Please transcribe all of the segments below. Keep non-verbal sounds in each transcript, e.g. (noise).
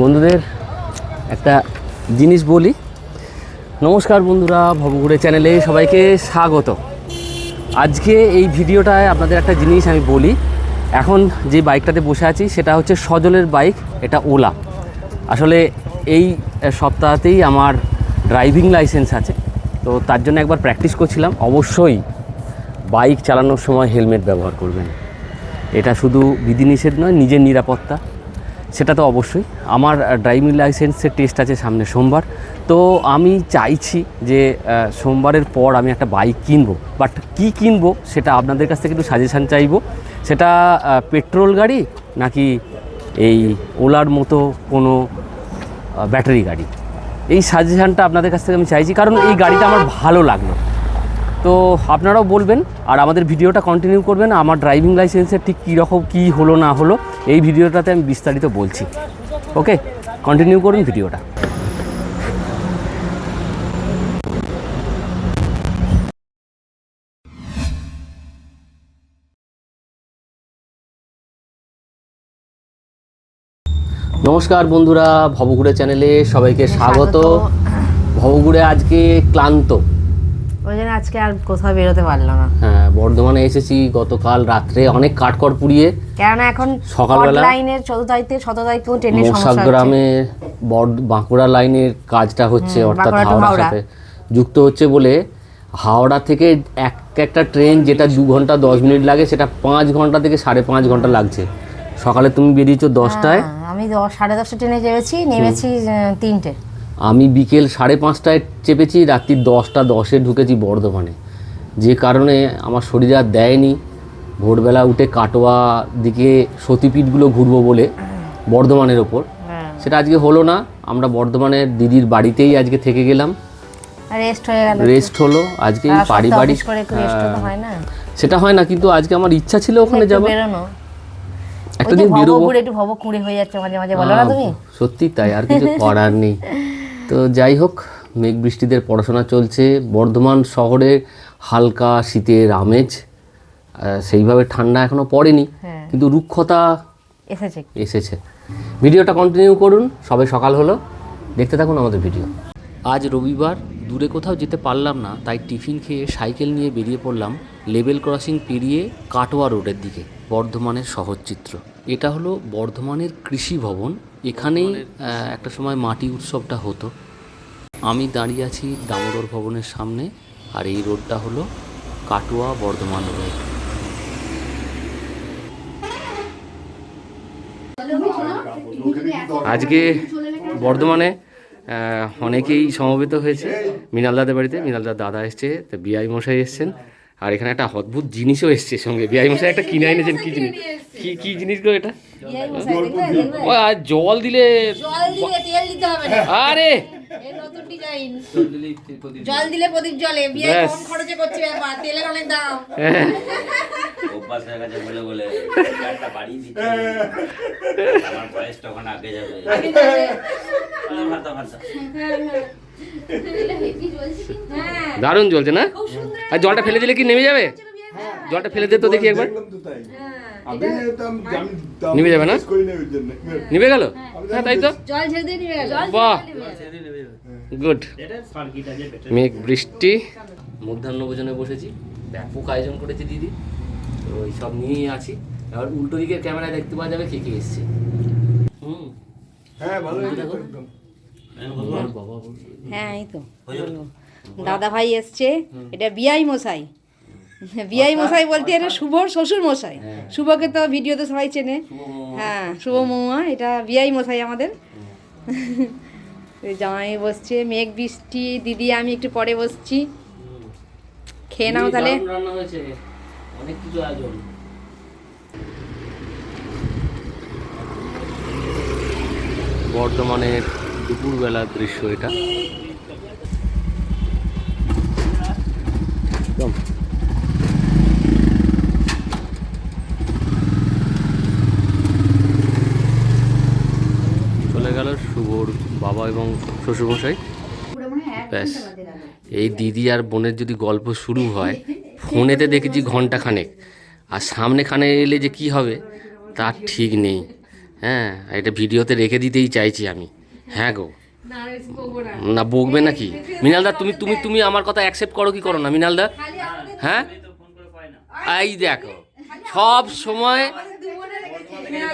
বন্ধুদের, একটা জিনিস বলি। নমস্কার বন্ধুরা, ভবঘুরে চ্যানেলে সবাইকে স্বাগত। আজকে এই ভিডিওটায় আপনাদের একটা জিনিস আমি বলি। এখন যে বাইকটাতে বসে আছি, সেটা হচ্ছে সজলের বাইক, এটা ওলা। আসলে এই সপ্তাহতেই আমার ড্রাইভিং লাইসেন্স আছে। তো তার জন্য একবার প্র্যাকটিস করছিলাম। অবশ্যই বাইক চালানোর সময় হেলমেট ব্যবহার করবেন। এটা শুধু বিধিনিষেধ নয়, নিজের নিরাপত্তা। সেটা তো অবশ্যই। আমার ড্রাইভিং লাইসেন্সের টেস্ট আছে সামনে সোমবার। তো আমি চাইছি যে সোমবারের পর আমি একটা বাইক কিনবো। বাট কি কিনবো সেটা আপনাদের কাছ থেকে একটু সাজেশান চাইব। সেটা পেট্রোল গাড়ি নাকি এই ওলার মতো কোনো ব্যাটারি গাড়ি? এই সাজেশানটা আপনাদের কাছ থেকে আমি চাইছি, কারণ এই গাড়িটা আমার ভালো লাগল। তো আপনারাও বলবেন আর আমাদের ভিডিওটা কন্টিনিউ করবেন, আমার ড্রাইভিং লাইসেন্সের ঠিক কীরকম কী হলো না হলো, এই ভিডিওটাতে আমি বিস্তারিত বলছি। ওকে কন্টিনিউ করুন ভিডিওটা। নমস্কার বন্ধুরা ভবঘুরে চ্যানেলে সবাইকে স্বাগত। ভবঘুরে আজকে ক্লান্ত। ওই জন্য আজকে আর কোথাও বেরোতে পারলাম না। হ্যাঁ বর্ধমানে এসেছি গতকাল রাত্রে অনেক কাঠকড় পুড়িয়ে। কেননা এখন সকালবেলা- লাইনের চোদ্দ তারিখে সতেরো তারিখ পর্যন্ত ট্রেনের সমস্যা মোসাগ্রামে বাঁকুড়া লাইনের কাজটা হচ্ছে অর্থাৎ হাওড়ার সাথে। যুক্ত হচ্ছে বলে হাওড়া থেকে এক একটা ট্রেন যেটা দু ঘণ্টা দশ মিনিট লাগে সেটা পাঁচ ঘণ্টা থেকে সাড়ে পাঁচ ঘণ্টা লাগছে। সকালে তুমি বেরিয়েছো দশটায়? হ্যাঁ, আমি দশ সাড়ে দশটা ট্রেনে চেপেছি নেমেছি তিনটে। আমি বিকেল সাড়ে পাঁচটায় চেপেছি রাত্রি দশটা দশে ঢুকেছি বর্ধমানে। যে কারণে আমার শরীর আর দেয়নি। ভোরবেলা উঠে কাটোয়া দিকে সতীপীঠগুলো ঘুরবো বলে বর্ধমানের ওপর। হ্যাঁ। সেটা আজকে হলো না আমরা বর্ধমানের দিদির বাড়িতেই আজকে থেকে গেলাম। রেস্ট হয়ে গেল রেস্ট হলো আজকে পারিবারিক হয়। সেটা হয় না কিন্তু আজকে আমার ইচ্ছা ছিল ওখানে যাব একটা দিন বেরোবো। একটু ভব কুড়ে হয়ে যাচ্ছে মাঝে মাঝে বলো না তুমি? সত্যি তাই আর কিছু করার নেই। তো যাই হোক মেঘ বৃষ্টিদের পড়াশোনা চলছে। বর্ধমান শহরে হালকা শীতের আমেজ সেইভাবে ঠান্ডা এখনও পড়েনি হ্যাঁ। কিন্তু রুক্ষতা এসেছে। এসেছে। ভিডিওটা কন্টিনিউ করুন সবে সকাল হলো। দেখতে থাকুন আমাদের ভিডিও। আজ রবিবার দূরে কোথাও যেতে পারলাম না তাই টিফিন খেয়ে সাইকেল নিয়ে বেরিয়ে পড়লাম লেভেল ক্রসিং পেরিয়ে কাটোয়া রোডের দিকে বর্ধমানের শহর চিত্র এটা হলো বর্ধমানের কৃষি ভবন। এখানেই একটা সময় মাটি উৎসবটা হতো। আমি দাঁড়িয়ে আছি দামোদর ভবনের সামনে আর এই রোডটা হলো কাটোয়া বর্ধমান রোড। আজকে বর্ধমানে অনেকেই সমবেত হয়েছে। মৃণাল দাদের বাড়িতে মৃণাল দার দাদা এসছে তো বিআই মশাই এসছেন। আর এখানে একটা অদ্ভুত জিনিসও এসছে সঙ্গে। বিআই মশাই একটা কিনে এনেছেন কি জিনিস? কি কি জিনিস গো এটা? ও আর জল দিলে জল দিলে তেল দিতে হবে না। আরে! এই নতুন ডিজাইন। জল দিলে প্রদীপ জলে। বিয়ে কম খরচে করছে ব্যাপার তেলের অনেক দাম। অভ্যাস হয়ে গেছে বলে বলে। একটা বাড়ি দিচ্ছে আমার বয়স তখন আগে যাবে। ভাতা ভাতা দারুণ জ্বলছে না? আর জলটা ফেলে দিলে কি নেমে যাবে? জলটা ফেলে দে তো দেখি একবার। নিভে যাবে না? নিভে গেল? হ্যাঁ তাই তো? জল ছেড়ে দিয়ে নিবে গেল। বাহ। গুড। মেঘ বৃষ্টি। মধ্যাহ্ন ভোজনে বসেছি। ব্যাপক আয়োজন করেছে দিদি। তো ওই সব নিয়েই আছি। এবার উল্টো দিকের ক্যামেরায় দেখতে পাওয়া যাবে কে কে এসছে। হুম। বাবা হ্যাঁ এই তো দাদা ভাই এসছে এটা বিআই মশাই। বিআই মশাই বলতে এটা শুভর শ্বশুর মশাই। শুভকে তো ভিডিওতে সবাই চেনে। হ্যাঁ শুভ মৌমা এটা বিআই মশাই আমাদের। জামাই বসছে মেঘ বৃষ্টি দিদি আমি একটু পরে বসছি। খেয়ে নাও তাহলে। অনেক কিছু আয়োজন। বর্ধমানের দুপুরবেলার দৃশ্য এটা। একদম। চলে গেল শুভর বাবা এবং শ্বশুরমশাই। ব্যাস এই দিদি আর বোনের যদি গল্প শুরু হয় ফোনেতে দেখেছি ঘণ্টা খানেক আর সামনে খানে এলে যে কি হবে তার ঠিক নেই। হ্যাঁ এটা ভিডিওতে রেখে দিতেই চাইছি আমি। হ্যাঁ গো। না বকবো না না বকবে নাকি মৃণালদা তুমি তুমি তুমি আমার কথা অ্যাকসেপ্ট করো কি করো না মিনালদা? হ্যাঁ? এই তো ফোন করে পাই না। এই দেখো সব সময় না।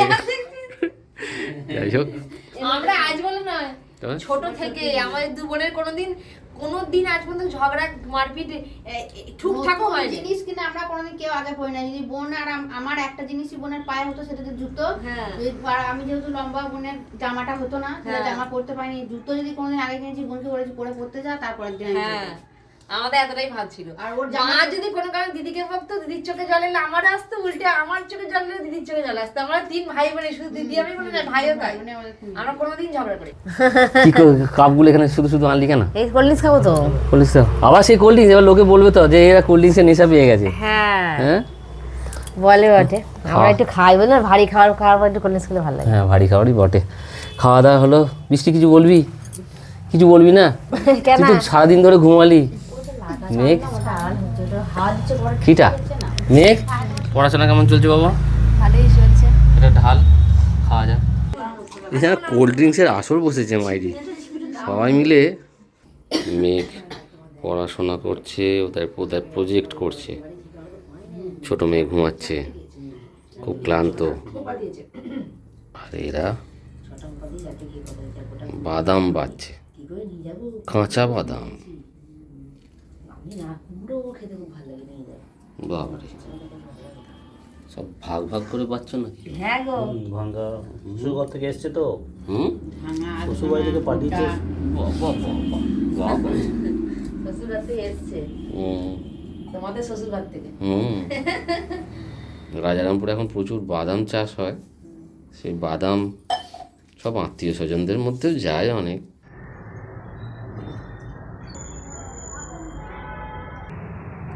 (laughs) যাই হোক আমরা আজ বলে নয় তবে? ছোট থেকে আমাদের দু বোনের কোনোদিন কোনোদিন আজ পর্যন্ত ঝগড়া মারপিট হয় ঠুকঠাকও হয় জিনিস কিনা আমরা কোনোদিন কেউ আগে পড়ি না যদি বোন আর আমার একটা জিনিসই বোনের পায়ে হতো সেটা হচ্ছে জুতো হ্যাঁ। আর আমি যেহেতু লম্বা বোনের জামাটা হতো না হ্যাঁ। জামা পরতে পারিনি জুতো যদি কোনোদিন আগে কিনেছি বোনকে বলেছি পরে পড়তে যা তারপরের দিন হ্যাঁ। আমাদের এতটাই ভাব ছিল। আর ওর মা যদি কোনো কারণে দিদিকে বকতো দিদির চোখে জল এলে আমার আসতো উল্টে আমার চোখে জল এলে দিদির চোখে জল আসতো। আমরা তিন ভাই বোনে শুধু দিদি আমি বলি না ভাইও তাই। খুব- আমরা কোনোদিন ঝগড়া করি (laughs) কি কাপগুলো এখানে শুধু শুধু আনলি কেন? এই কোল্ড ড্রিঙ্কস খাব তো। বলিস তো আবার সেই কোল্ড ড্রিঙ্কস এবার লোকে বলবে তো যে এরা কোল্ড ড্রিঙ্কসের নেশা পেয়ে গেছে। হ্যাঁ। হ্যাঁ? বলে বটে। আমরা একটু খাই বলে না, ভারী খাবার খাওয়ার পর একটু কলেজ খেলে ভালো লাগে। হ্যাঁ ভারী খাবারই বটে। খাওয়া দাওয়া হলো। বৃষ্টি কিছু বলবি? কিছু বলবি না? কেন? তুই সারাদিন ধরে ঘুমালি। মেঘ কিটা? মেঘ পড়াশোনা কেমন চলছে বাবা? ভালোই চলছে। এটা ঢাল খাওয়া যাক। এখানে কোল্ড ড্রিঙ্কসের আসর বসেছে মাইরি। সবাই মিলে মেঘ পড়াশোনা করছে ওদের ওদের প্রজেক্ট করছে। ছোট মেয়ে ঘুমাচ্ছে খুব ক্লান্ত। আর এরা বাদাম বাচ্ছে কাঁচা বাদাম। বাবারে সব ভাগ ভাগ করে পাচ্ছ নাকি হ্যাঁ গো ভাঙ্গা শ্বশুরঘর থেকে এসছে তো হুম শ্বশুর বাড়ি থেকে পাঠিয়েছে বাবা বাবা বাবা শ্বশুর বাড়ি থেকে এসছে তোমাদের শ্বশুর থেকে হুম রাজারামপুরে এখন প্রচুর বাদাম চাষ হয় সেই বাদাম সব আত্মীয় স্বজনদের মধ্যেও যায় অনেক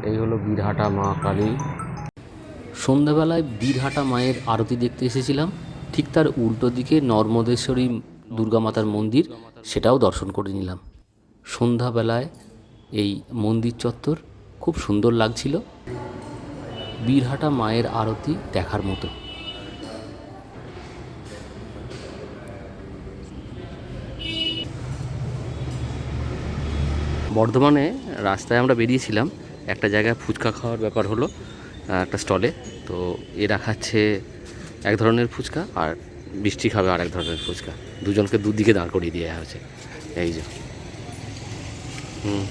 এই হলো বীরহাটা মা কালী। সন্ধ্যাবেলায় বীরহাটা মায়ের আরতি দেখতে এসেছিলাম। ঠিক তার উল্টো দিকে নর্মদেশ্বরী দুর্গা মাতার মন্দির, সেটাও দর্শন করে নিলাম। সন্ধ্যাবেলায় এই মন্দির চত্বর খুব সুন্দর লাগছিল। বীরহাটা মায়ের আরতি দেখার মতো। বর্ধমানে রাস্তায় আমরা বেরিয়েছিলাম। একটা জায়গায় ফুচকা খাওয়ার ব্যাপার হলো একটা স্টলে। তো এরা খাচ্ছে এক ধরনের ফুচকা আর বৃষ্টি খাবে আর এক ধরনের ফুচকা। দুজনকে দুদিকে দাঁড় করিয়ে দেওয়া হয়েছে। এই যে। হুম।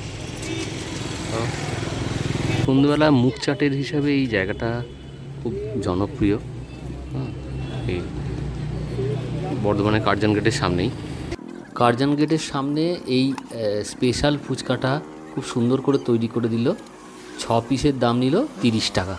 সন্ধ্যেবেলা মুখ চাটের হিসাবে এই জায়গাটা খুব জনপ্রিয়। এই বর্ধমানের কার্জন গেটের সামনেই। কার্জন গেটের সামনে এই স্পেশাল ফুচকাটা খুব সুন্দর করে তৈরি করে দিল। ছ পিসের দাম নিল তিরিশ টাকা।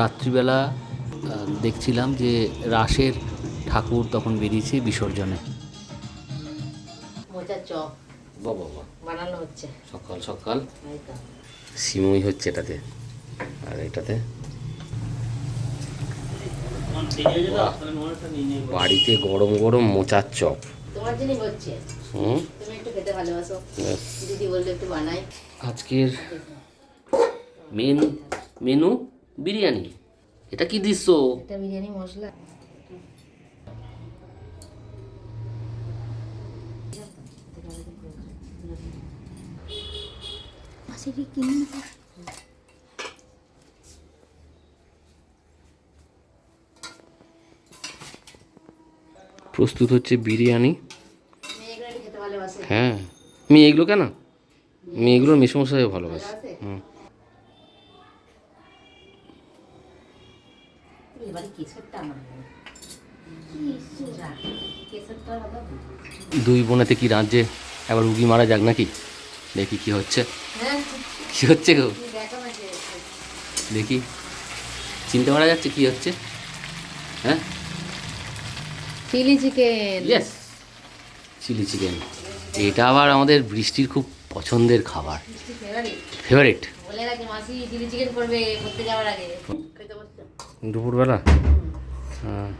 রাত্রিবেলা দেখছিলাম যে রাসের ঠাকুর তখন বেরিয়েছে বিসর্জনে। বাবা বানানো হচ্ছে। সকাল সকাল। সিমই হচ্ছে এটাতে। আর এটাতে বাড়িতে গরম গরম মোচার চপ। আজকের মেন মেনু বিরিয়ানি। এটা কি দিচ্ছ এটা বিরিয়ানি মশলা। মাসিকে কিনে নিতে প্রস্তুত হচ্ছে বিরিয়ানি। হ্যাঁ। মেয়ে এগুলো কেন? মেয়ে এগুলোর মেসমশাই ভালোবাসে। হুম। দুই বোনেতে কি রাজ্যে একবার উগি মারা যাক নাকি? দেখি কি হচ্ছে। কি হচ্ছে গো? দেখি। চিনতে পারা যাচ্ছে কি হচ্ছে? হ্যাঁ? Chilli chicken. Yes chilli chicken. এটা আবার আমাদের বৃষ্টির খুব পছন্দের খাবার। ফেভারিট দুপুরবেলা? হ্যাঁ।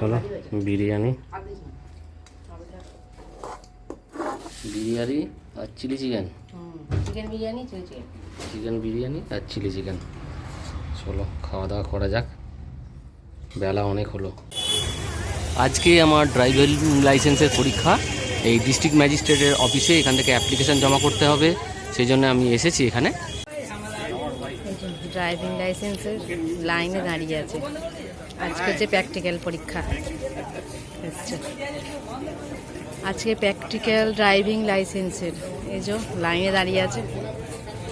চলো বিরিয়ানি। বিরিয়ানি? আর chilli chicken? Chicken biryani chilli chicken. Chicken biryani আর চিলি চিকেন। চলো খাওয়া দাওয়া করা যাক। বেলা অনেক হলো। আজকে আমার ড্রাইভিং লাইসেন্সের পরীক্ষা। এই ডিস্ট্রিক্ট ম্যাজিস্ট্রেটের অফিসে এখান থেকে অ্যাপ্লিকেশন জমা করতে হবে। সেই জন্য আমি এসেছি এখানে। ড্রাইভিং লাইসেন্সের লাইনে দাঁড়িয়ে আছে। আজকে যে প্র্যাকটিক্যাল পরীক্ষা এসছে। আজকে প্র্যাকটিক্যাল ড্রাইভিং লাইসেন্সের এই যে লাইনে দাঁড়িয়ে আছে।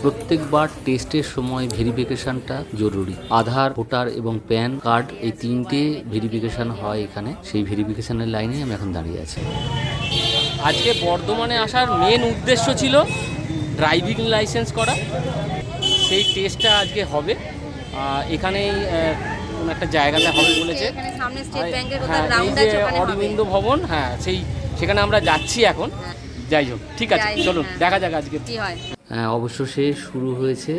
প্রত্যেকবার টেস্টের সময় ভেরিফিকেশনটা জরুরি। আধার ভোটার এবং প্যান কার্ড এই তিনটে ভেরিফিকেশন হয় এখানে। সেই ভেরিফিকেশনের লাইনে আমি এখন দাঁড়িয়ে আছি। আজকে বর্ধমানে আসার মেন উদ্দেশ্য ছিল ড্রাইভিং লাইসেন্স করা। সেই টেস্টটা আজকে হবে। এখানেই কোনো একটা জায়গাতে হবে বলেছে। এখানে সামনে স্টেট ব্যাংকের হ্যাঁ, অরবিন্দ ভবন হ্যাঁ সেই সেখানে আমরা যাচ্ছি এখন। যাই হোক ঠিক আছে চলুন হ্যাঁ। দেখা যাক আজকে। কি হয়? হ্যাঁ অবশ্য সে শুরু হয়েছে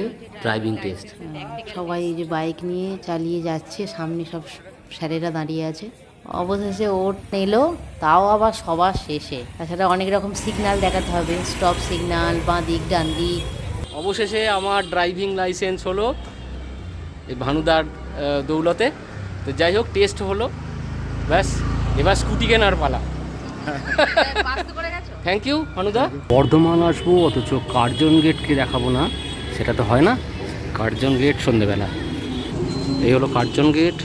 ড্রাইভিং টেস্ট সবাই এই যে বাইক নিয়ে চালিয়ে যাচ্ছে সামনে সব স্যারেরা দাঁড়িয়ে আছে। অবশেষে ওট নিল তাও আবার সবার শেষে। তাছাড়া অনেক রকম সিগনাল দেখাতে হবে স্টপ সিগনাল বাঁ দিক ডান দিক। অবশেষে আমার ড্রাইভিং লাইসেন্স হলো এই ভানুদার দৌলতে। তো যাই হোক টেস্ট হলো। ব্যাস এবার স্কুটি কেনার পালা। থ্যাংক ইউ ভানুদা বর্ধমান আসব, অথচ কার্জন গেটকে দেখাবো না, সেটা তো হয় না। কার্জন গেট সন্ধেবেলা। এই হলো কার্জন গেট,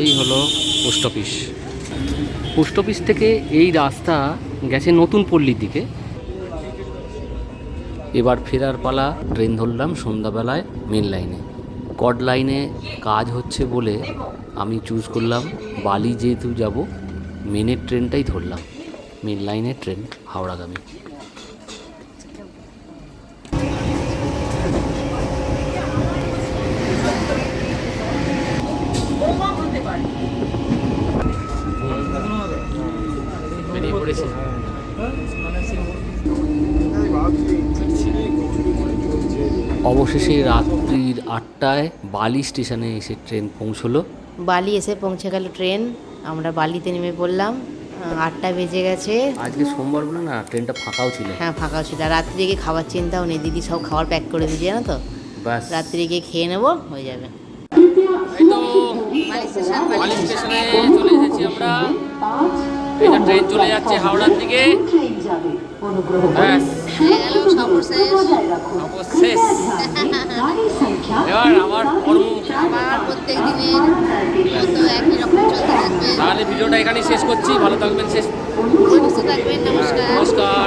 এই হলো পোস্ট অফিস। পোস্ট অফিস থেকে এই রাস্তা গেছে নতুন পল্লীর দিকে। এবার ফেরার পালা, ট্রেন ধরলাম সন্ধ্যাবেলায় মেন লাইনে কড লাইনে কাজ হচ্ছে বলে আমি চুজ করলাম, বালি যেহেতু যাব মেনের ট্রেনটাই ধরলাম। মেন লাইনের ট্রেন, হাওড়াগামী। অবশেষে রাত্রির আটটায় বালি স্টেশনে এসে ট্রেন পৌঁছলো। বালি এসে পৌঁছে গেল ট্রেন। আমরা বালিতে নেমে পড়লাম আটটা বেজে গেছে। আজকে সোমবার বলে না ট্রেনটা ফাঁকাও ছিল। হ্যাঁ ফাঁকা ছিল। আর রাত্রে গিয়ে খাবার চিন্তাও নেই দিদি সব খাবার প্যাক করে দিয়েছে জানো তো? ব্যাস। রাত্রে গিয়ে খেয়ে নেব হয়ে যাবে। স্টেশনে চলে এসেছি আমরা। এই ট্রেন চলে যাচ্ছে হাওড়ার দিকে। ব্যাস। শেষ এবার আমার আবার প্রত্যেক দিনের মতো একই রকম চলতে থাকবে। তাহলে ভিডিওটা এখানেই শেষ করছি। ভালো থাকবেন শেষ। সুস্থ থাকবেন নমস্কার। নমস্কার।